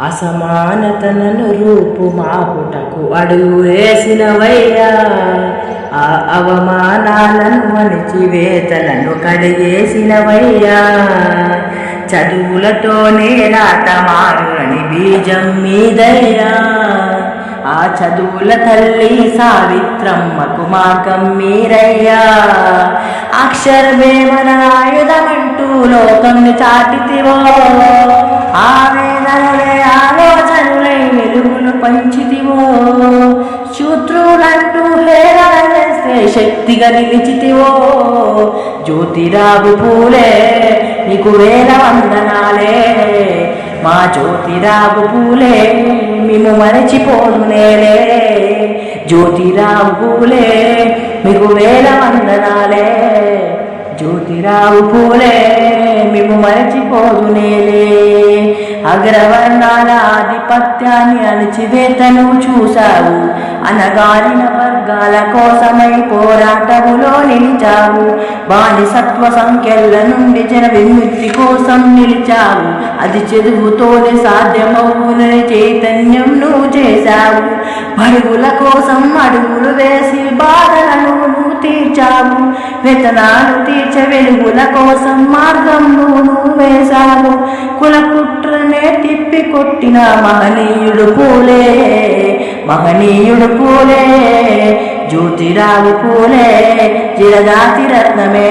అసమానతలను రూపు మాపుటకు అడుగు వేసినవయ్యా ఆ అవమానాలను అణిచివేతలను కడిగేసినవయ్యా. చదువులతోనే రాత మారుని బీజం మీదయ్యా. ఆ చదువుల తల్లి సావిత్రమ్మకు మార్గం మీరయ్యా. అక్షరమే మన ఆయుధమంటూ లోకంని చాటితివో. ఆవేదనలే ఆలోచనలే పంచితివో శూద్రులంటూ హేళన చేస్తే శక్తిగా నిలిచితివో. జ్యోతిరావు పూలే నీకు వేల వందనాలే. మా జ్యోతిరావు పూలే మేము మరచిపోదునేలే జ్యోతిరావు పూలే మీకు వేల వందనాలే. జ్యోతిరావు పూలే మేము మరచిపోదు నేలే. అగ్రవర్ణాల ఆధిపత్యాన్ని అణిచివేతను చూశావు. అనగారిన వర్గాల కోసమై పోరాటములో నిలిచావు. బానిసత్వ సంఖ్యల నుండి జన విముక్తి కోసం నిలిచావు. అది చదువుతోనే సాధ్యమవునని చైతన్యం నువ్వు చేశావు. పరుగుల కోసం అడుగులు వేసి బాధలను నువ్వు తీర్చావు. వేతనాలు తీర్చ వెలుగుల కోసం మార్గం నువ్వు వేశావు. కుల మనసులనే తిప్పి కొట్టిన మహనీయుడు పూలే మహనీయుడు పూలే జ్యోతిరావు పూలే చిరజాతి రత్నమే.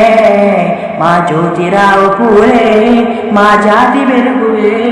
మా జ్యోతిరావు పూలే మా జాతి వెలుగువే.